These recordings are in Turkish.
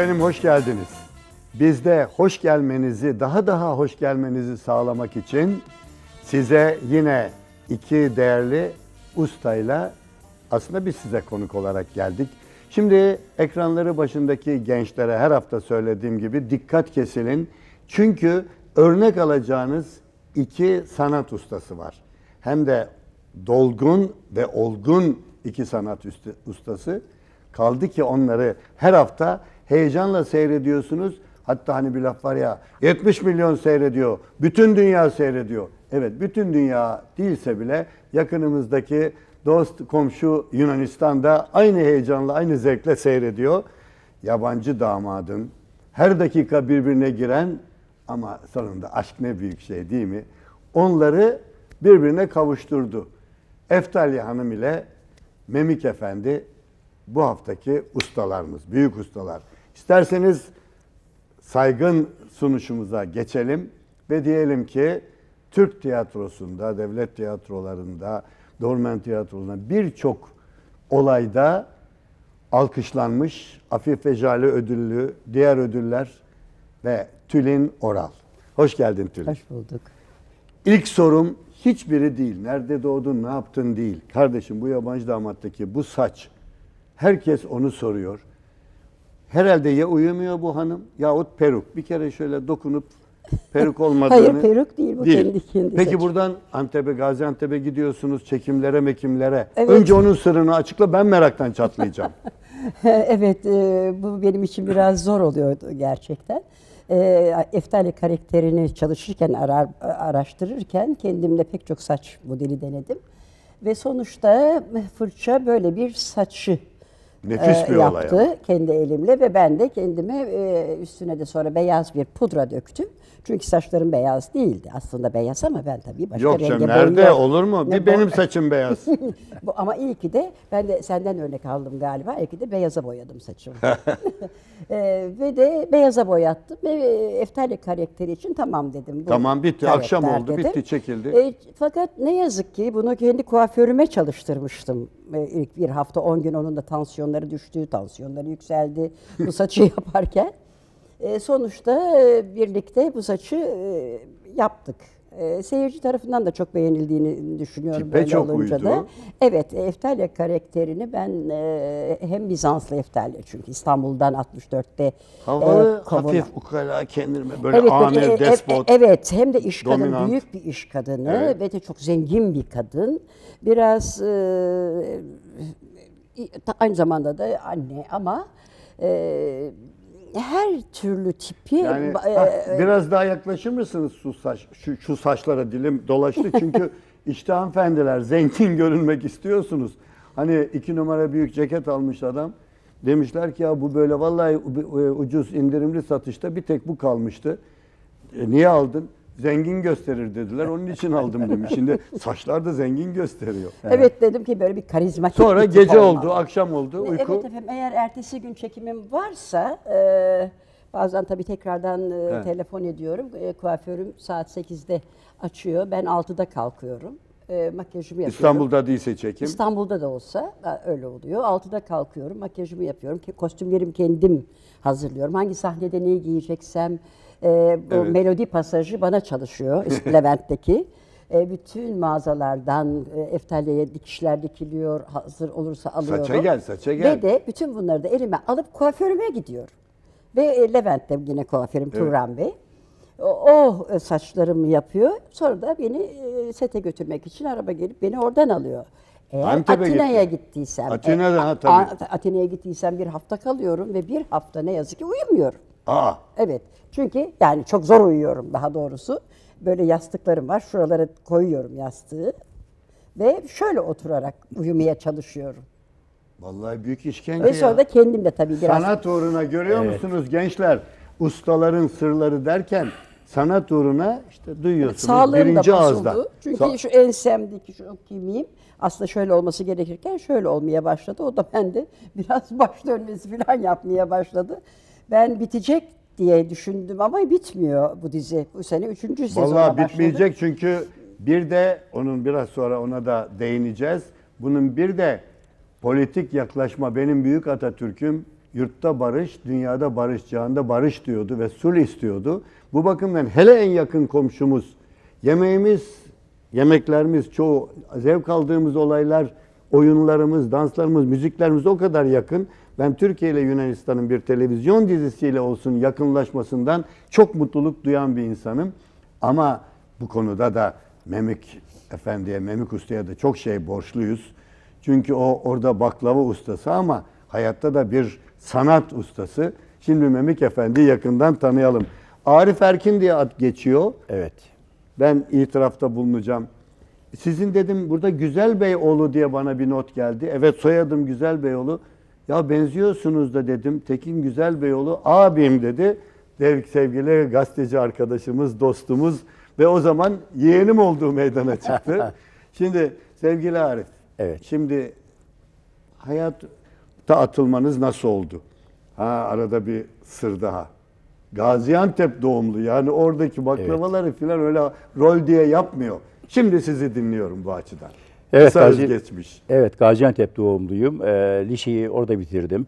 Efendim hoş geldiniz. Biz de hoş gelmenizi, daha daha hoş gelmenizi sağlamak için size yine iki değerli ustayla aslında biz size konuk olarak geldik. Şimdi ekranları başındaki gençlere her hafta söylediğim gibi dikkat kesilin. Çünkü örnek alacağınız iki sanat ustası var. Hem de dolgun ve olgun iki sanat ustası. Kaldı ki onları her hafta heyecanla seyrediyorsunuz. Hatta hani bir laf var ya 70 milyon seyrediyor, bütün dünya seyrediyor. Evet bütün dünya değilse bile yakınımızdaki dost komşu Yunanistan'da aynı heyecanla, aynı zevkle seyrediyor. Yabancı damadın her dakika birbirine giren ama sonunda aşk ne büyük şey değil mi? Onları birbirine kavuşturdu. Eftalya Hanım ile Memik Efendi bu haftaki ustalarımız, büyük ustalar. İsterseniz saygın sunuşumuza geçelim ve diyelim ki Türk tiyatrosunda, devlet tiyatrolarında, Dormen tiyatrolarında birçok olayda alkışlanmış Afife Jale ödüllü, diğer ödüller ve Tülin Oral. Hoş geldin Tülin. Hoş bulduk. İlk sorum hiçbiri değil. Nerede doğdun, ne yaptın değil. Kardeşim bu yabancı damattaki bu saç. Herkes onu soruyor. Herhalde ya uyumuyor bu hanım yahut peruk. Bir kere şöyle dokunup peruk olmadığını... Hayır, peruk değil, bu kendi- kendi Peki saçı. buradan Antep'e, Gaziantep'e gidiyorsunuz çekimlere, mekimlere. Evet. Önce onun sırrını açıkla ben meraktan çatlayacağım. evet, e, bu benim için biraz zor oluyordu gerçekten. E, Eftali karakterini çalışırken, arar, araştırırken kendimle pek çok saç modeli denedim. Ve sonuçta fırça böyle bir saçı Nefis bir e, olay yaptı ama. kendi elimle ve ben de kendime e, üstüne de sonra beyaz bir pudra döktüm. Çünkü saçlarım beyaz değildi. Aslında beyaz ama ben tabii başka Yok renge canım nerede boyuyor- olur mu? Ne Bir benim saçım beyaz. Bu, ama iyi ki de ben de senden örnek aldım galiba. İyi ki de beyaza boyadım saçımı. Ee, ve de beyaza boyattım. Ve Eftalya karakteri için tamam dedim. Bu Tamam, bitti. karakter Akşam oldu, bitti, çekildi. Ee, fakat ne yazık ki bunu kendi kuaförüme çalıştırmıştım. Ee, ilk bir hafta 10 gün onun da tansiyonları düştü, tansiyonları yükseldi bu saçı yaparken. Ee, sonuçta e, birlikte bu saçı e, yaptık. E, seyirci tarafından da çok beğenildiğini düşünüyorum Tipe böyle çok olunca uydu. da. Evet, Eftalya karakterini ben e, hem Bizanslı Eftalya çünkü İstanbul'dan 64'te Havalı, e, hafif ukala kendine böyle Evet, amir, böyle, e, e, despot. evet, hem de iş kadını, dominant. büyük bir iş kadını Evet. ve de çok zengin bir kadın. Biraz e, aynı zamanda da anne ama e, her türlü tipi Yani ba- ah, e, biraz daha yaklaşır mısınız şu saç şu, şu saçlara dilim dolaştı çünkü işte hanımefendiler zengin görünmek istiyorsunuz. Hani iki numara büyük ceket almış adam. Demişler ki ya bu böyle vallahi ucuz indirimli satışta bir tek bu kalmıştı. E, niye aldın? Zengin gösterir dediler. Onun için aldım demiş. Şimdi saçlar da zengin gösteriyor. evet dedim ki böyle bir karizmatik Sonra bir gece olmalı. oldu, akşam oldu, uyku. Evet efendim eğer ertesi gün çekimim varsa e, bazen tabii tekrardan e, Evet. telefon ediyorum. E, kuaförüm saat 8'de açıyor. Ben 6'da kalkıyorum. E, makyajımı yapıyorum. İstanbul'da değilse çekim. İstanbul'da da olsa e, öyle oluyor. 6'da kalkıyorum, makyajımı yapıyorum. Kostümlerimi kendim hazırlıyorum. Hangi sahnede neyi giyeceksem e, bu Evet. melodi pasajı bana çalışıyor Levent'teki. E, bütün mağazalardan e, Eftalye'ye dikişler dikiliyor, hazır olursa alıyorum. Saça gel, saça gel. Ve de bütün bunları da elime alıp kuaförüme gidiyorum. Ve e, Levent'te yine kuaförüm Turan Bey. O, o e, saçlarımı yapıyor. Sonra da beni e, sete götürmek için araba gelip beni oradan alıyor. Eğer Atina'ya gitti. gittiysem, Atina'da, ha, A- tabii. A- Atina'ya gittiysem bir hafta kalıyorum ve bir hafta ne yazık ki uyumuyorum. Aa, Evet. Çünkü yani çok zor uyuyorum daha doğrusu. Böyle yastıklarım var. Şuralara koyuyorum yastığı. Ve şöyle oturarak uyumaya çalışıyorum. vallahi büyük işkence Ve ya. sonra da kendim de tabii biraz Sanat uğruna görüyor musunuz gençler? Ustaların sırları derken sanat uğruna işte duyuyorsunuz Sağlığım da birinci bozuldu. ağızdan. Çünkü Sa- şu ensemdeki şu kemiğim aslında şöyle olması gerekirken şöyle olmaya başladı. O da bende biraz baş dönmesi falan yapmaya başladı. Ben bitecek diye düşündüm ama bitmiyor bu dizi. Bu sene üçüncü sezona Vallahi başladı. bitmeyecek çünkü bir de onun biraz sonra ona da değineceğiz. Bunun bir de politik yaklaşma benim büyük Atatürk'üm yurtta barış, dünyada barış, cihanda barış diyordu ve sulh istiyordu. Bu bakımdan hele en yakın komşumuz, yemeğimiz, yemeklerimiz çoğu, zevk aldığımız olaylar, oyunlarımız, danslarımız, müziklerimiz o kadar yakın. Ben Türkiye ile Yunanistan'ın bir televizyon dizisiyle olsun yakınlaşmasından çok mutluluk duyan bir insanım. Ama bu konuda da Memik Efendi'ye, Memik Usta'ya da çok şey borçluyuz. Çünkü o orada baklava ustası ama hayatta da bir sanat ustası. Şimdi Memik Efendi'yi yakından tanıyalım. Arif Erkin diye ad geçiyor. Evet. Ben itirafta bulunacağım. Sizin dedim burada Güzel Beyoğlu diye bana bir not geldi. Evet soyadım Güzel Beyoğlu. Ya benziyorsunuz da dedim. Tekin Güzel Beyoğlu abim dedi. Dev sevgili gazeteci arkadaşımız, dostumuz ve o zaman yeğenim olduğu meydana çıktı. Şimdi sevgili Arif. Evet. Şimdi hayatta atılmanız nasıl oldu? Ha arada bir sır daha. Gaziantep doğumlu yani oradaki baklavaları filan öyle rol diye yapmıyor. Şimdi sizi dinliyorum bu açıdan. Evet, Kısa Gazi- özgeçmiş. Evet, Gaziantep doğumluyum. Ee, liseyi orada bitirdim.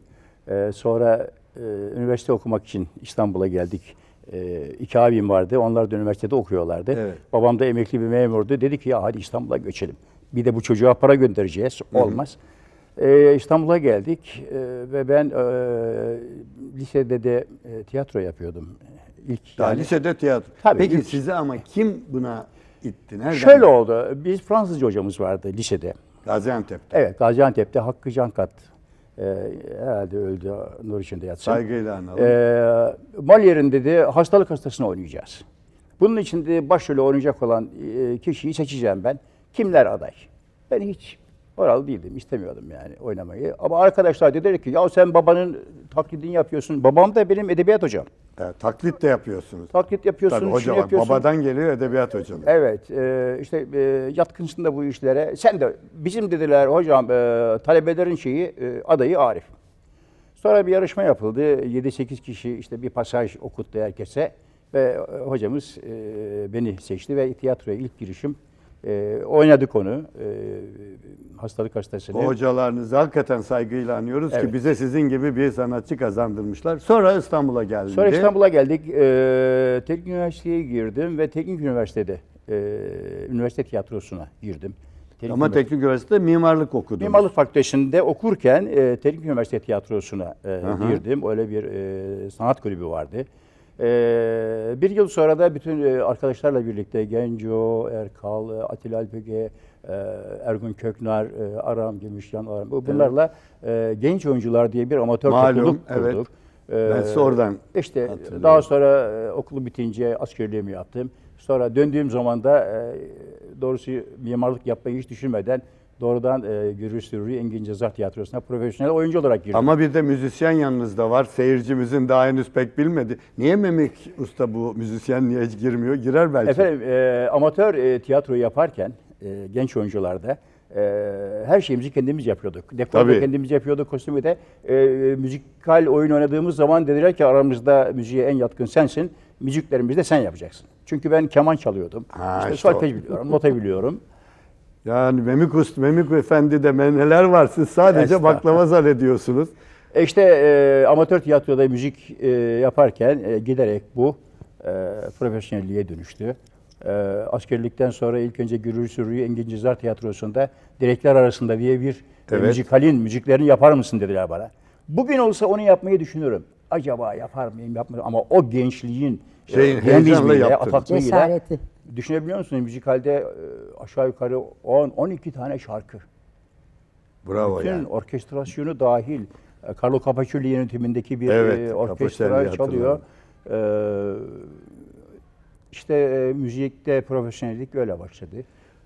Ee, sonra e, üniversite okumak için İstanbul'a geldik. Ee, iki abim vardı. Onlar da üniversitede okuyorlardı. Evet. Babam da emekli bir memurdu. Dedi ki ya hadi İstanbul'a göçelim. Bir de bu çocuğa para göndereceğiz. Olmaz. Ee, İstanbul'a geldik Ee, ve ben e, lisede de e, tiyatro yapıyordum. İlk Daha yani- lisede tiyatro. Tabii, Peki ilk- sizi ama kim buna itti? Nereden? Şöyle oldu. Biz Fransızca hocamız vardı lisede. Gaziantep'te. Evet, Gaziantep'te Hakkı Cankat e, herhalde öldü, nur içinde yatsın. Saygıyla analım. E, Molière'in dedi hastalık hastasını oynayacağız. Bunun için de başrolü oynayacak olan e, kişiyi seçeceğim ben. Kimler aday? Ben hiç oralı değildim, istemiyordum yani oynamayı. Ama arkadaşlar dediler ki ya sen babanın taklidini yapıyorsun. Babam da benim edebiyat hocam. Evet, taklit de yapıyorsunuz. Taklit yapıyorsun, Tabii hoca yapıyorsun. babadan geliyor edebiyat hocalığı. Evet, e, işte e, yatkınsın da bu işlere. Sen de bizim dediler hocam e, talebelerin şeyi e, adayı Arif. Sonra bir yarışma yapıldı. 7-8 kişi işte bir pasaj okuttu herkese ve e, hocamız e, beni seçti ve tiyatroya ilk girişim e, oynadık onu. E, hastalık hastasını. O hocalarınızı hakikaten saygıyla anıyoruz ki Evet. bize sizin gibi bir sanatçı kazandırmışlar. Sonra İstanbul'a geldi. Sonra İstanbul'a geldik. E, Teknik Üniversitesi'ye girdim ve Teknik Üniversitede e, üniversite tiyatrosuna girdim. Teknik Ama Üniversite- Teknik Üniversitede mimarlık okudunuz. Mimarlık Fakültesi'nde okurken e, Teknik Üniversite Tiyatrosu'na e, girdim. Öyle bir e, sanat kulübü vardı. E, bir yıl sonra da bütün e, arkadaşlarla birlikte Genco, Erkal, e, Atilla Alpege, e, Ergun Köknar, Aram Gümüşyan, Aram, bu- bunlarla e, genç oyuncular diye bir amatör Malum, topluluk evet. kurduk. Ben size oradan İşte daha sonra okulu bitince askerliğimi yaptım. Sonra döndüğüm zaman da doğrusu mimarlık yapmayı hiç düşünmeden doğrudan e, Gürül Sürri Engin Cezar Tiyatrosu'na profesyonel oyuncu olarak girdim. Ama bir de müzisyen yanınızda var. Seyircimizin daha henüz pek bilmedi. Niye Memik Usta bu müzisyen niye hiç girmiyor? Girer belki. Efendim e, amatör e, tiyatro yaparken e, genç oyuncularda e, her şeyimizi kendimiz yapıyorduk. Dekoru da kendimiz yapıyorduk, kostümü de. E, müzikal oyun oynadığımız zaman dediler ki aramızda müziğe en yatkın sensin. Müziklerimizi de sen yapacaksın. Çünkü ben keman çalıyordum. Ha, işte işte solfej biliyorum, nota biliyorum. Yani Memik Usta, Memik Efendi de neler var. Siz sadece baklava zannediyorsunuz. E işte e, amatör tiyatroda müzik e, yaparken e, giderek bu e, profesyonelliğe dönüştü. E, askerlikten sonra ilk önce Gürül Sürrü Engin Cizar Tiyatrosu'nda Direkler Arasında diye bir e, Evet. müzikalin müziklerini yapar mısın dediler bana. Bugün olsa onu yapmayı düşünürüm. Acaba yapar mıyım yapmam ama o gençliğin Şeyin, e, heyecanla ataklığıyla Cesareti. Düşünebiliyor musunuz? Müzikalde e, aşağı yukarı 10-12 tane şarkı. Bravo Bütün yani. orkestrasyonu dahil. e, Carlo Capaccioli yönetimindeki bir Evet, e, orkestra çalıyor. Ee, işte müzikte profesyonellik öyle başladı.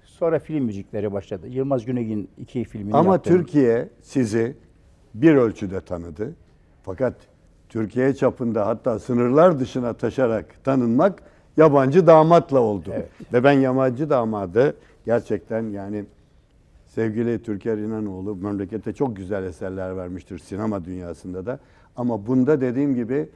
Sonra film müzikleri başladı. Yılmaz Güney'in iki filmini Ama yaptım. Türkiye sizi bir ölçüde tanıdı. Fakat Türkiye çapında hatta sınırlar dışına taşarak tanınmak yabancı damatla oldu. Evet. Ve ben yabancı damadı gerçekten yani sevgili Türker İnanoğlu memlekete çok güzel eserler vermiştir sinema dünyasında da. Ama bunda dediğim gibi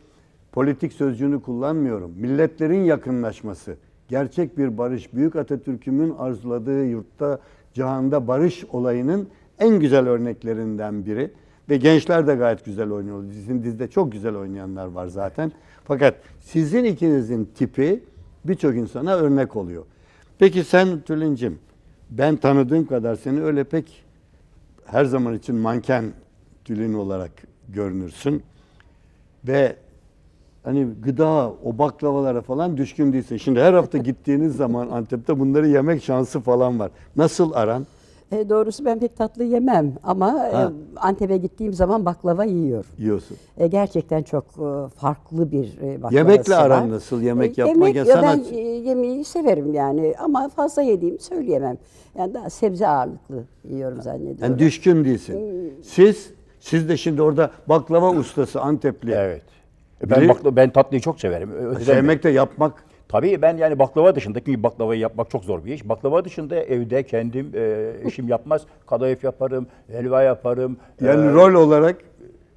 politik sözcüğünü kullanmıyorum. Milletlerin yakınlaşması, gerçek bir barış, Büyük Atatürk'ümün arzuladığı yurtta, cihanda barış olayının en güzel örneklerinden biri. Ve gençler de gayet güzel oynuyor. Sizin dizide çok güzel oynayanlar var zaten. Fakat sizin ikinizin tipi birçok insana örnek oluyor. Peki sen Tülin'cim, ben tanıdığım kadar seni öyle pek her zaman için manken Tülin olarak görünürsün. Ve hani gıda, o baklavalara falan düşkün değilsin. Şimdi her hafta gittiğiniz zaman Antep'te bunları yemek şansı falan var. Nasıl aran? E, doğrusu ben pek tatlı yemem ama Ha. e, Antep'e gittiğim zaman baklava yiyorum. Yiyorsun. E, gerçekten çok e, farklı bir e, baklavası Yemekle var. aran nasıl? Yemek E, yapmak yemek, ya Ben sanat- e, yemeği severim yani ama fazla yediğimi söyleyemem. Yani daha sebze ağırlıklı yiyorum zannediyorum. Yani düşkün değilsin. Siz, siz de şimdi orada baklava ustası Antepli. Evet. E, Ben bakla, ben tatlıyı çok severim. Öteden Sevmek de yapmak. Tabii ben yani baklava dışında çünkü baklavayı yapmak çok zor bir iş. Baklava dışında evde kendim e, eşim yapmaz. Kadayıf yaparım, helva yaparım. Yani E, rol olarak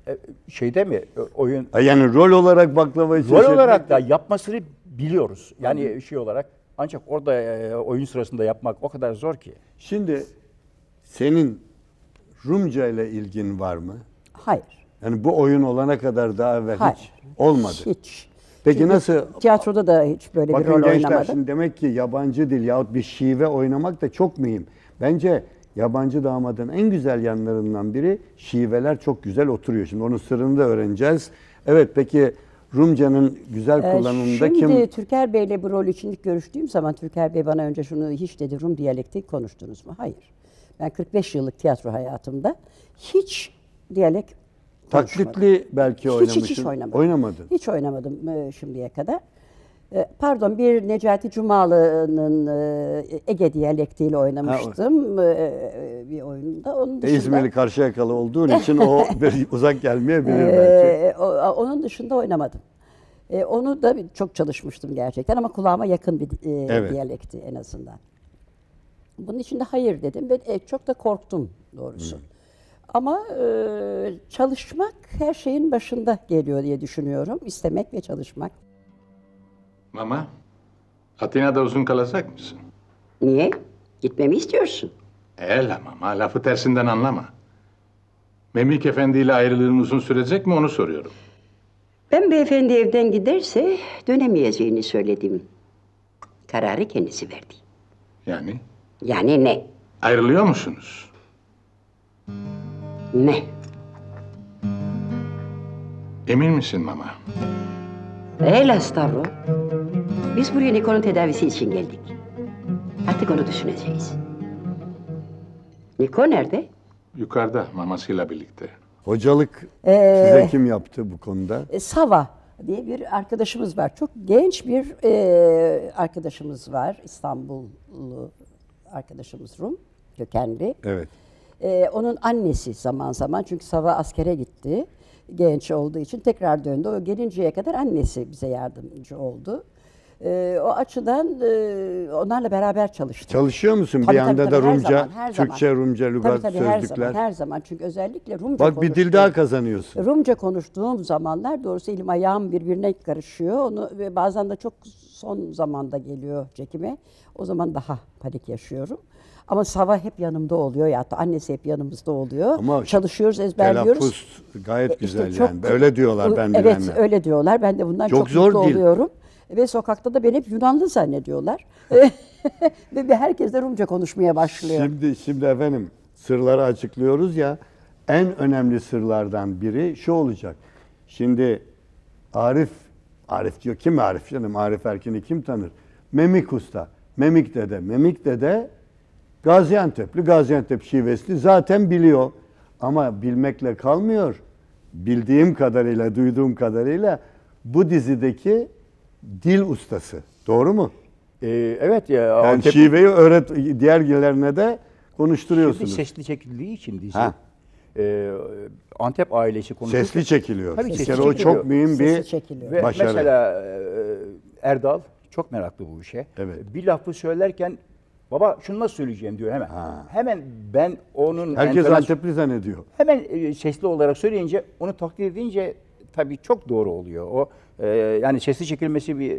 e, şeyde mi e, oyun yani rol olarak baklavayı rol çeşitli- olarak da yapmasını biliyoruz. Yani şey olarak ancak orada e, oyun sırasında yapmak o kadar zor ki. Şimdi senin Rumca ile ilgin var mı? Hayır. Yani bu oyun olana kadar daha evvel Hayır. hiç olmadı. Hiç. Peki Çünkü nasıl? Tiyatroda da hiç böyle bir Bakın rol gençler oynamadım. şimdi demek ki yabancı dil yahut bir şive oynamak da çok mühim. Bence yabancı damadın en güzel yanlarından biri şiveler çok güzel oturuyor. Şimdi onun sırrını da öğreneceğiz. Evet peki Rumca'nın güzel Ee, kullanımında Şimdi kim? Türker Bey'le bu rol için ilk görüştüğüm zaman Türker Bey bana önce şunu hiç dedi Rum diyalekti konuştunuz mu? Hayır. Ben 45 yıllık tiyatro hayatımda hiç diyalek. Taklitli belki oynamışsın. hiç, hiç oynamadım. Oynamadın. Hiç oynamadım e, şimdiye kadar. E, Pardon bir Necati Cumalı'nın e, Ege diyalektiyle oynamıştım e, bir oyunda. Onun dışında, İzmirli Karşıyakalı olduğun için o bir uzak gelmeyebilir belki. e, o- onun dışında oynamadım. E, onu da çok çalışmıştım gerçekten ama kulağıma yakın bir e, Evet. diyalekti en azından. Bunun için de hayır dedim ve e, çok da korktum doğrusu. Ama e, çalışmak her şeyin başında geliyor diye düşünüyorum. İstemek ve çalışmak. Mama, Atina'da uzun kalacak mısın? Niye? Gitmemi istiyorsun. Ela mama, lafı tersinden anlama. Memik Efendi ile ayrılığın uzun sürecek mi onu soruyorum. Ben beyefendi evden giderse dönemeyeceğini söyledim. Kararı kendisi verdi. Yani Yani ne? ayrılıyor musunuz? Ne? Emin misin mama? Ey Stavro. Biz buraya Nikon'un tedavisi için geldik. Artık onu düşüneceğiz. Niko nerede? Yukarıda mamasıyla birlikte. Hocalık Ee, size kim yaptı bu konuda? E, Sava diye bir arkadaşımız var. Çok genç bir e, arkadaşımız var. İstanbullu arkadaşımız Rum kökenli. Evet. E, onun annesi zaman zaman çünkü Sava askere gitti. Genç olduğu için tekrar döndü. O gelinceye kadar annesi bize yardımcı oldu. E, o açıdan e, onlarla beraber çalıştık. Çalışıyor musun Tabii, bir tabii, anda tabii, da her Rumca, zaman, her zaman. Türkçe, Rumca, Tabii, lügat, tabii, her sözlükler? zaman, her zaman. Çünkü özellikle Rumca Bak bir dil konuştuğum- daha kazanıyorsun. Rumca konuştuğum zamanlar doğrusu elim ayağım birbirine karışıyor. Onu ve bazen de çok son zamanda geliyor çekime. O zaman daha panik yaşıyorum. Ama Sava hep yanımda oluyor ya da annesi hep yanımızda oluyor. Ama Çalışıyoruz, ezberliyoruz. Telaffuz gayet E, işte güzel çok- yani. Öyle diyorlar ben Evet bilenler. öyle diyorlar. Ben de bundan Çok çok, zor mutlu dil. oluyorum. Ve sokakta da beni hep Yunanlı zannediyorlar. Ve herkes de Rumca konuşmaya başlıyor. Şimdi şimdi efendim sırları açıklıyoruz ya. En önemli sırlardan biri şu olacak. Şimdi Arif Arif diyor kim Arif canım? Arif Erkin'i kim tanır? Memik Usta. Memik dede. Memik dede Gaziantep'li. Gaziantep şivesli zaten biliyor. Ama bilmekle kalmıyor. Bildiğim kadarıyla, duyduğum kadarıyla bu dizideki dil ustası. Doğru mu? E, evet ya Yani Antep- şiveyi öğret diğer dillerine de Şimdi konuşturuyorsunuz. sesli çekildiği için dizi. Ha. e, Antep ailesi konuşuyor. Sesli çekiliyor. Tabii sesli kere o çekiliyor. çok mühim bir çekiliyor. Ve başarı. mesela e, Erdal çok meraklı bu işe. Evet. Bir lafı söylerken baba şunu nasıl söyleyeceğim diyor hemen. Ha. Hemen ben onun Herkes entonasyon- Antepli zannediyor. hemen e, sesli olarak söyleyince onu taklit edince tabii çok doğru oluyor. O e, yani sesi çekilmesi bir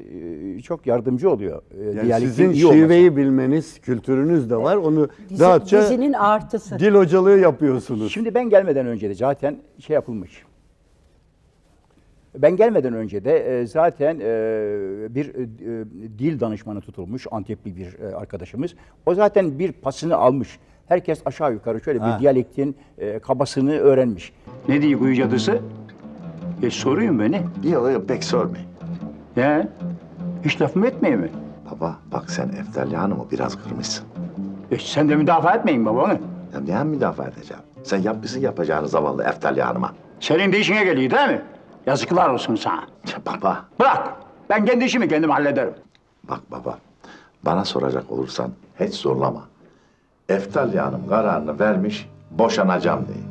e, çok yardımcı oluyor. E, Yani diyalektin sizin iyi olması. şiveyi bilmeniz, kültürünüz de var. Onu Dizi- rahatça dizinin artısı. dil hocalığı yapıyorsunuz. Şimdi ben gelmeden önce de zaten şey yapılmış. Ben gelmeden önce de e, zaten e, bir e, dil danışmanı tutulmuş Antepli bir arkadaşımız. O zaten bir pasını almış. Herkes aşağı yukarı şöyle Ha. bir diyalektin kabasını öğrenmiş. Ne diyor Kuyu cadısı? E, soruyum beni. Yok yok pek sormayın. Ya, hiç laf mı etmeyeyim mi? Baba bak sen Eftelya Hanım'ı biraz kırmışsın. E, sen de müdafaa etmeyin baba onu. Ya ne müdafaa edeceğim? Sen yapmışsın yapacağını zavallı Eftelya Hanım'a. Senin de işine geliyor değil mi? Yazıklar olsun sana. Ya baba, Bırak. Ben kendi işimi kendim hallederim. bak baba. Bana soracak olursan hiç zorlama. Eftelya Hanım kararını vermiş, boşanacağım diye.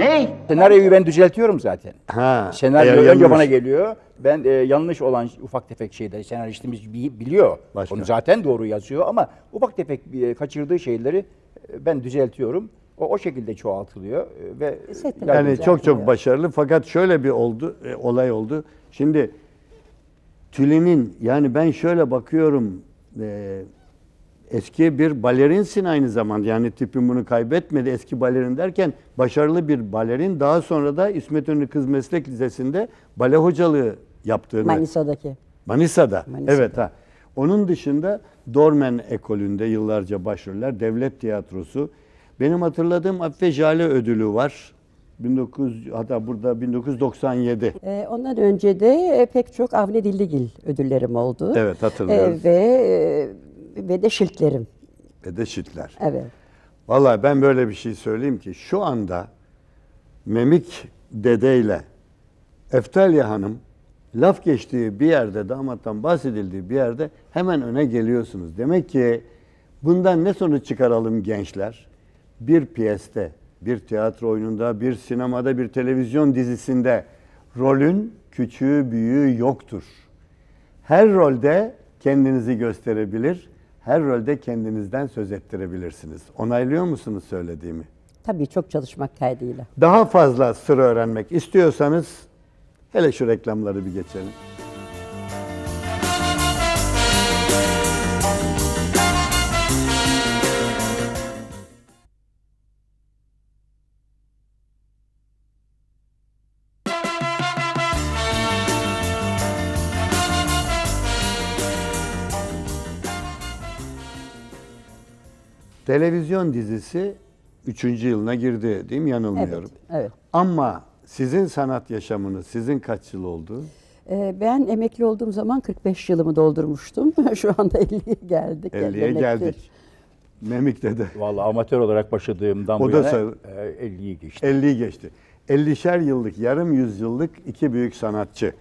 Ne? Senaryoyu ben düzeltiyorum zaten. Ha, Senaryo eğer önce yanlış- bana geliyor. Ben e, yanlış olan ufak tefek şeyleri senaristimiz bi- biliyor. Başka. Onu zaten doğru yazıyor ama ufak tefek e, kaçırdığı şeyleri e, ben düzeltiyorum. O, o şekilde çoğaltılıyor e, ve yardımcı Yani çok çok oluyor. başarılı fakat şöyle bir oldu, e, olay oldu. Şimdi Tülin'in yani ben şöyle bakıyorum e, eski bir balerinsin aynı zamanda. Yani tipim bunu kaybetmedi eski balerin derken başarılı bir balerin. Daha sonra da İsmet İnönü Kız Meslek Lisesi'nde bale hocalığı yaptığını. Manisa'daki. Manisa'da. Manisa'da. Evet ha. Onun dışında Dormen ekolünde yıllarca başroller, devlet tiyatrosu. Benim hatırladığım Afife Jale ödülü var. 19 hatta burada 1997. Ee, ondan önce de e, pek çok Avni Dilligil ödüllerim oldu. Evet, hatırlıyoruz. Ee, ve e, ve de şiltlerim. Ve de Şitler. Evet. Vallahi ben böyle bir şey söyleyeyim ki şu anda Memik Dede ile Eftalya Hanım laf geçtiği bir yerde damattan bahsedildiği bir yerde hemen öne geliyorsunuz. Demek ki bundan ne sonuç çıkaralım gençler? Bir piyeste, bir tiyatro oyununda, bir sinemada, bir televizyon dizisinde rolün küçüğü büyüğü yoktur. Her rolde kendinizi gösterebilir, her rolde kendinizden söz ettirebilirsiniz. Onaylıyor musunuz söylediğimi? Tabii çok çalışmak kaydıyla. Daha fazla sır öğrenmek istiyorsanız hele şu reklamları bir geçelim. Televizyon dizisi 3. yılına girdi değil mi? Yanılmıyorum. Evet. Evet. Ama sizin sanat yaşamınız sizin kaç yıl oldu? Ee, ben emekli olduğum zaman 45 yılımı doldurmuştum. Şu anda 50'ye geldik. 50'ye Emekli. geldik. Memik'te de Vallahi amatör olarak başladığımdan O bu yana sayılır. e, 50'yi geçti. 50'yi geçti. 50'şer yıllık, yarım yüzyıllık iki büyük sanatçı.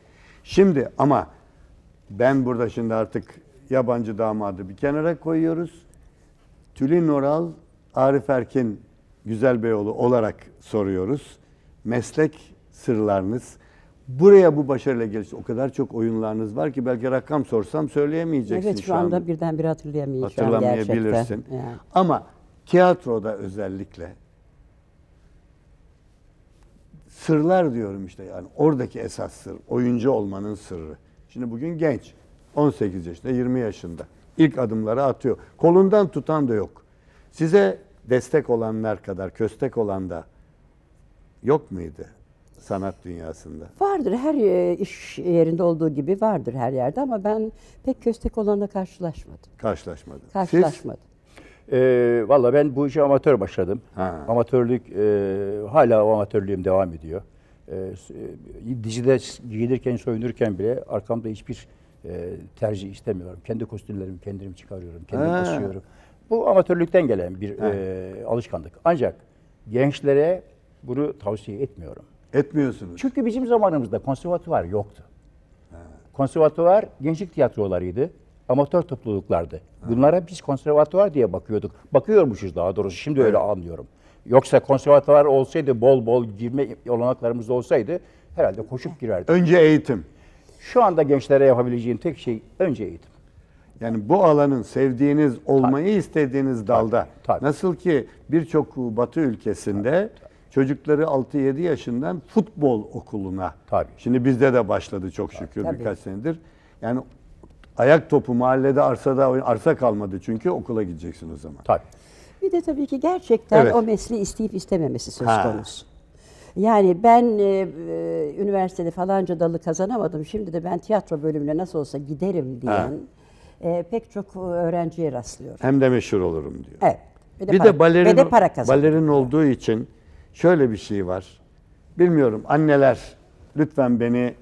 Şimdi ama ben burada şimdi artık yabancı damadı bir kenara koyuyoruz. Tülin Oral, Arif Erkin Güzelbeyoğlu olarak soruyoruz. Meslek sırlarınız. Buraya bu başarıyla gelişti. O kadar çok oyunlarınız var ki belki rakam sorsam söyleyemeyeceksin Evet şu anda birdenbire hatırlayamayacağım hatırlamayabilirsin. Yani. Ama tiyatroda özellikle sırlar diyorum işte yani oradaki esas sır oyuncu olmanın sırrı. Şimdi bugün genç 18 yaşında 20 yaşında ilk adımları atıyor. Kolundan tutan da yok. Size destek olanlar kadar köstek olan da yok muydu sanat dünyasında? Vardır her e, iş yerinde olduğu gibi vardır her yerde ama ben pek köstek olanla karşılaşmadım. Karşılaşmadı. Karşılaşmadım. Ee, Valla ben bu işe amatör başladım. Ha. Amatörlük e, hala o amatörlüğüm devam ediyor. E, e, dizide giyinirken, soyunurken bile arkamda hiçbir e, tercih istemiyorum. Kendi kostümlerimi kendim çıkarıyorum, kendim Ha. asıyorum. Bu amatörlükten gelen bir e, alışkanlık. Ancak gençlere bunu tavsiye etmiyorum. Etmiyorsunuz. Çünkü bizim zamanımızda konservatuvar yoktu. Konservatuvar gençlik tiyatrolarıydı. Amatör topluluklardı. Bunlara biz konservatuvar diye bakıyorduk. Bakıyormuşuz daha doğrusu. Şimdi öyle anlıyorum. Yoksa konservatuvar olsaydı bol bol girme olanaklarımız olsaydı herhalde koşup girerdik. Önce eğitim. Şu anda gençlere yapabileceğin tek şey önce eğitim. Yani bu alanın sevdiğiniz, olmayı istediğiniz dalda. tabii. Nasıl ki birçok batı ülkesinde çocukları 6-7 yaşından futbol okuluna. Tabii. Şimdi bizde de başladı çok şükür Tabii. birkaç senedir. Yani ayak topu mahallede arsada oyun- arsa kalmadı çünkü okula gideceksin o zaman. Tabii. Bir de tabii ki gerçekten Evet. o mesleği isteyip istememesi söz Ha. konusu. Yani ben e, e, üniversitede falanca dalı kazanamadım. Şimdi de ben tiyatro bölümüne nasıl olsa giderim diyen e, pek çok öğrenciye rastlıyorum. Hem de meşhur olurum diyor. Evet. Bir para- de balerin, ve de para kazanıyor. balerin olduğu için şöyle bir şey var. Bilmiyorum anneler lütfen beni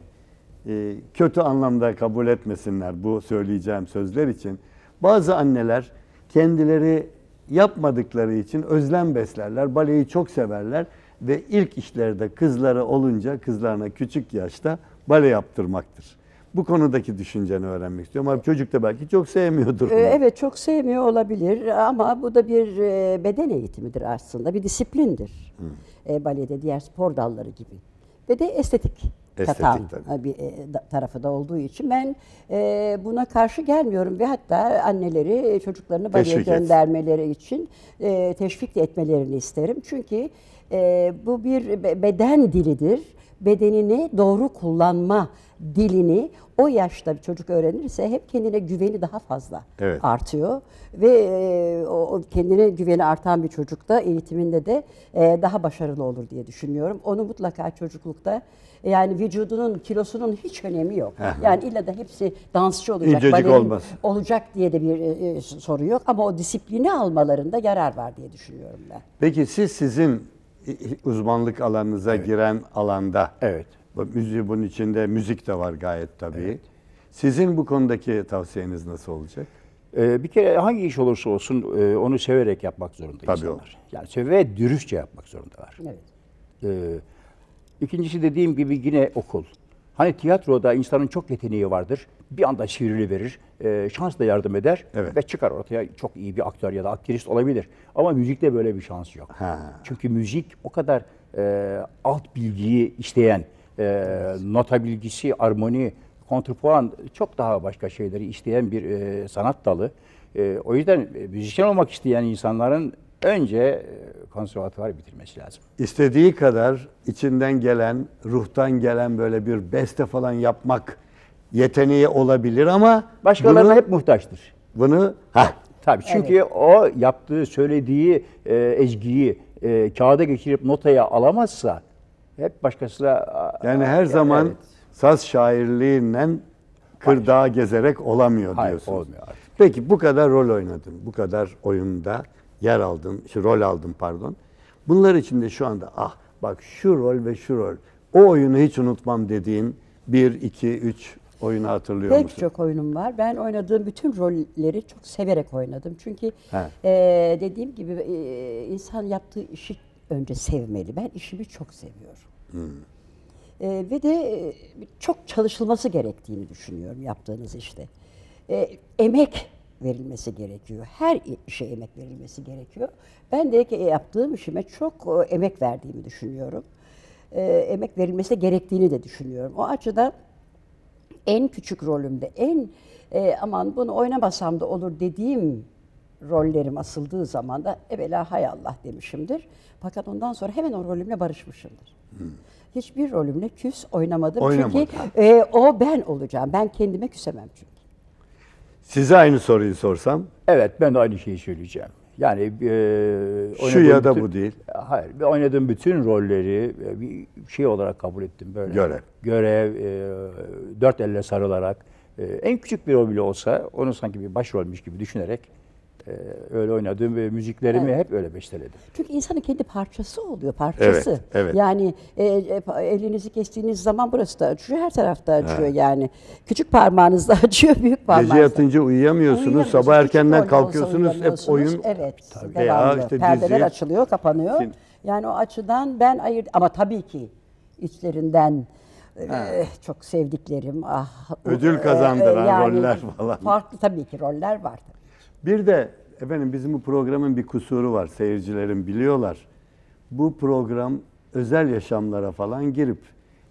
e, kötü anlamda kabul etmesinler bu söyleyeceğim sözler için. Bazı anneler kendileri yapmadıkları için özlem beslerler, baleyi çok severler ve ilk işleri de kızları olunca kızlarına küçük yaşta bale yaptırmaktır. Bu konudaki düşünceni öğrenmek istiyorum. Ama çocuk da belki çok sevmiyordur. Ee, bunu. Evet çok sevmiyor olabilir ama bu da bir e, beden eğitimidir aslında. Bir disiplindir. E, balede diğer spor dalları gibi. Ve de estetik, katan e, bir tarafı da olduğu için ben e, buna karşı gelmiyorum ve hatta anneleri çocuklarını baleye Teşvik et. göndermeleri için e, teşvik de etmelerini isterim. Çünkü e, bu bir be- beden dilidir. Bedenini doğru kullanma dilini o yaşta bir çocuk öğrenirse hep kendine güveni daha fazla Evet. artıyor ve e, o kendine güveni artan bir çocuk da eğitiminde de e, daha başarılı olur diye düşünüyorum. Onu mutlaka çocuklukta yani vücudunun kilosunun hiç önemi yok. Yani illa da hepsi dansçı olacak, balerin olmaz. olacak diye de bir e, soru yok ama o disiplini almalarında yarar var diye düşünüyorum ben. Peki siz sizin uzmanlık alanınıza giren alanda, Evet. bu müziği bunun içinde müzik de var gayet tabii. Sizin bu konudaki tavsiyeniz nasıl olacak? Ee, bir kere hangi iş olursa olsun e, onu severek yapmak zorunda Tabii insanlar. Yani seve ve dürüstçe yapmak zorundalar. Evet. Ee, ikincisi dediğim gibi yine okul. Hani tiyatroda insanın çok yeteneği vardır. Bir anda sivrili verir, e, şans da yardım eder Evet. ve çıkar ortaya çok iyi bir aktör ya da aktrist olabilir. Ama müzikte böyle bir şans yok. Ha. Çünkü müzik o kadar e, alt bilgiyi isteyen, e, nota bilgisi, armoni, kontrpuan çok daha başka şeyleri isteyen bir e, sanat dalı. E, o yüzden e, müzisyen olmak isteyen insanların önce e, konservatuvar bitirmesi lazım. İstediği kadar içinden gelen, ruhtan gelen böyle bir beste falan yapmak yeteneği olabilir ama Başkalarına bunu, hep muhtaçtır. bunu ha Tabii çünkü o yaptığı, söylediği e, ezgiyi e, kağıda geçirip notaya alamazsa hep başkasına... yani her zaman Evet. saz şairliğinden kırdağa gezerek olamıyor Hayır, diyorsunuz. olmuyor artık. Peki bu kadar rol oynadın, bu kadar oyunda yer aldın, şu rol aldın pardon. Bunlar içinde şu anda ah bak şu rol ve şu rol, o oyunu hiç unutmam dediğin bir, iki, üç oyunu hatırlıyor Pek musun? çok oyunum var. Ben oynadığım bütün rolleri çok severek oynadım. Çünkü He. e, dediğim gibi e, insan yaptığı işi önce sevmeli. Ben işimi çok seviyorum. E, ve de e, çok çalışılması gerektiğini düşünüyorum yaptığınız işte. E, emek verilmesi gerekiyor. Her işe emek verilmesi gerekiyor. Ben de ki yaptığım işime çok e, emek verdiğimi düşünüyorum. E, emek verilmesi gerektiğini de düşünüyorum. O açıdan en küçük rolümde, en e, aman bunu oynamasam da olur dediğim rollerim asıldığı zaman da evvela hay Allah demişimdir. Fakat ondan sonra hemen o rolümle barışmışımdır. Hiçbir rolümle küs oynamadım. Oynamadın. Çünkü e, o ben olacağım. Ben kendime küsemem çünkü. Size aynı soruyu sorsam, Evet, ben de aynı şeyi söyleyeceğim. Yani e, Şu ya da bütün- bu değil. Hayır, oynadığım bütün rolleri e, bir şey olarak kabul ettim böyle. Görev. Görev, e, dört elle sarılarak, e, en küçük bir rol bile olsa onu sanki bir başrolmüş gibi düşünerek e, öyle oynadım ve müziklerimi hep öyle besteledim. Çünkü insanın kendi parçası oluyor, parçası. Evet, evet. Yani e, e, elinizi kestiğiniz zaman burası da acıyor, her tarafta acıyor yani. Küçük parmağınız da acıyor, büyük parmağınız gece yatınca uyuyamıyorsunuz, sabah erkenden kalkıyorsunuz, hep oyun. Evet, Veya devamlı. işte Perdeler dizi. açılıyor, kapanıyor. Film. Yani o açıdan ben ayırt... Ama tabii ki içlerinden e, çok sevdiklerim, ah, Ödül e, kazandıran roller falan. Farklı tabii ki roller var. Bir de efendim bizim bu programın bir kusuru var. Seyircilerin biliyorlar. Bu program özel yaşamlara falan girip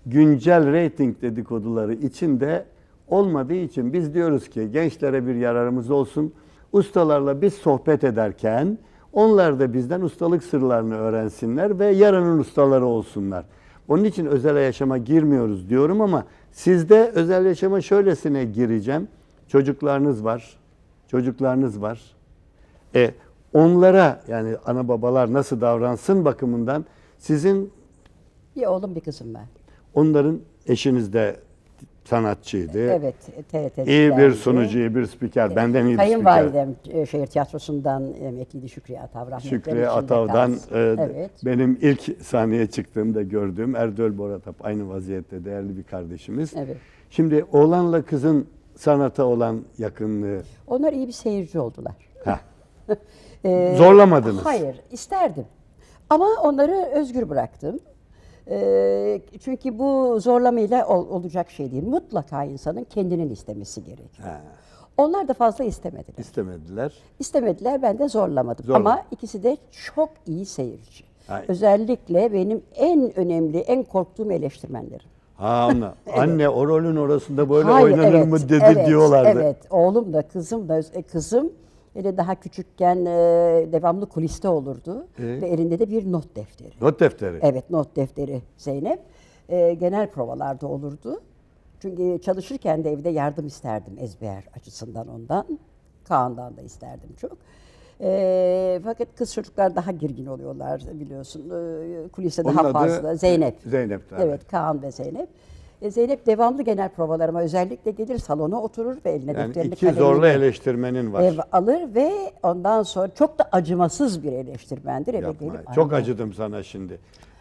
güncel reyting dedikoduları içinde olmadığı için biz diyoruz ki gençlere bir yararımız olsun. Ustalarla biz sohbet ederken Onlar da bizden ustalık sırlarını öğrensinler ve yarının ustaları olsunlar. Onun için özel yaşama girmiyoruz diyorum ama sizde özel yaşama şöylesine gireceğim. Çocuklarınız var. Çocuklarınız var. E, onlara yani ana babalar nasıl davransın bakımından sizin Bir oğlum bir kızım var. onların eşiniz de sanatçıydı. Evet, TRT'de. İyi bir sunucu, iyi bir spiker. Benden iyi bir spiker. Kayınvalidem e, şehir tiyatrosundan emekliydi Şükrü Atav rahmetli. Şükrü içinde Atav'dan kalsın. e, evet. benim ilk sahneye çıktığımda gördüğüm Erdöl Boratap aynı vaziyette değerli bir kardeşimiz. Evet. Şimdi oğlanla kızın sanata olan yakınlığı Onlar iyi bir seyirci oldular. Ee, Zorlamadınız. Hayır, isterdim. Ama onları özgür bıraktım. Ee, çünkü bu zorlamayla ol- olacak şey değil. Mutlaka insanın kendinin istemesi gerekiyor. Onlar da fazla istemediler. istemediler. İstemediler, ben de zorlamadım. Zorla. Ama ikisi de çok iyi seyirci. Ha. Özellikle benim en önemli, en korktuğum eleştirmenlerim. Ha ona. Anne o rolün orasında böyle Hayır, oynanır evet, mı dedi evet, diyorlardı. Evet, oğlum da kızım da e, kızım hele daha küçükken e, devamlı kuliste olurdu Ee? ve elinde de bir not defteri. Not defteri. Evet, not defteri Zeynep. E, genel provalarda olurdu. Çünkü çalışırken de evde yardım isterdim ezber açısından ondan. Kaan'dan da isterdim çok. E, fakat kız çocuklar daha girgin oluyorlar biliyorsun. E, kulise Onun daha fazla. Zeynep. Zeynep, evet. Evet, Kaan ve Zeynep. E, Zeynep devamlı genel provalarıma özellikle gelir salona oturur ve eline Yani defterini iki zorla eleştirmenin var. ev alır ve ondan sonra çok da acımasız bir eleştirmendir. Eve Yapma. gelip Çok acıdım sana şimdi.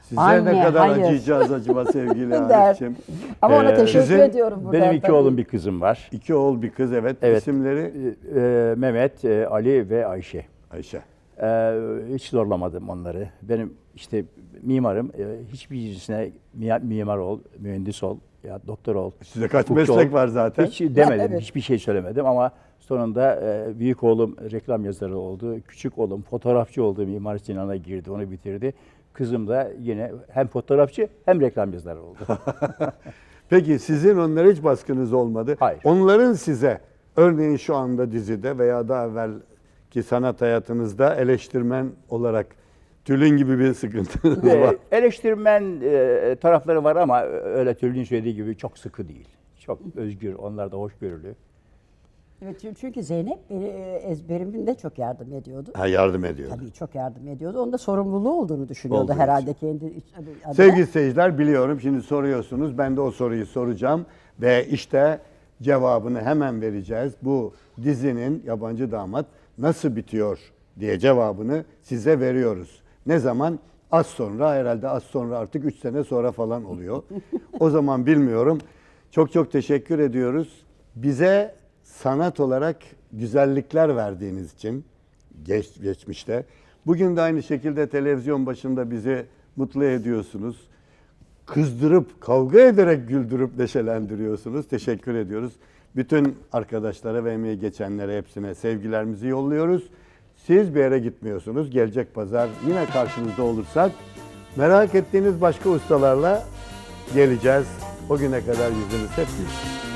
Size Anne, ne kadar hayır. acıyacağız acaba sevgili. Arif'ciğim. Ama ona Ee, teşekkür sizin ediyorum buradan. Benim iki tabii. oğlum bir kızım var. İki oğul bir kız evet. Evet. İsimleri Ee, e, Mehmet, e, Ali ve Ayşe. Ayşe. Ee, hiç zorlamadım onları. Benim işte mimarım. Hiçbirisine mi- mimar ol, mühendis ol ya doktor ol. Size kaç hukukçu meslek ol. var zaten. Hiç demedim, Evet. hiçbir şey söylemedim ama sonunda e, büyük oğlum reklam yazarı oldu. Küçük oğlum fotoğrafçı oldu, Mimar Sinan'a girdi, onu bitirdi. Kızım da yine hem fotoğrafçı hem reklam yazarı oldu. Peki sizin onlara hiç baskınız olmadı. Hayır. Onların size örneğin şu anda dizide veya daha evvelki sanat hayatınızda eleştirmen olarak tülün gibi bir sıkıntınız Ve var. eleştirmen e, tarafları var ama öyle Tülin söylediği gibi çok sıkı değil. Çok özgür, onlar da hoşgörülü. Evet, çün- çünkü Zeynep beni e, ezberimde çok yardım ediyordu. Ha, yardım ediyor. Tabii çok yardım ediyordu. Onda sorumluluğu olduğunu düşünüyordu Olduğu herhalde kendi adına. Sevgili seyirciler biliyorum şimdi soruyorsunuz. Ben de o soruyu soracağım ve işte cevabını hemen vereceğiz. Bu dizinin yabancı damat nasıl bitiyor diye cevabını size veriyoruz. Ne zaman? Az sonra herhalde az sonra artık 3 sene sonra falan oluyor. o zaman bilmiyorum. Çok çok teşekkür ediyoruz. Bize sanat olarak güzellikler verdiğiniz için geç, geçmişte. Bugün de aynı şekilde televizyon başında bizi mutlu ediyorsunuz. Kızdırıp, kavga ederek güldürüp neşelendiriyorsunuz. Teşekkür ediyoruz. Bütün arkadaşlara ve emeği geçenlere hepsine sevgilerimizi yolluyoruz. Siz bir yere gitmiyorsunuz. Gelecek pazar yine karşınızda olursak merak ettiğiniz başka ustalarla geleceğiz. O güne kadar yüzünüz hep gülsün.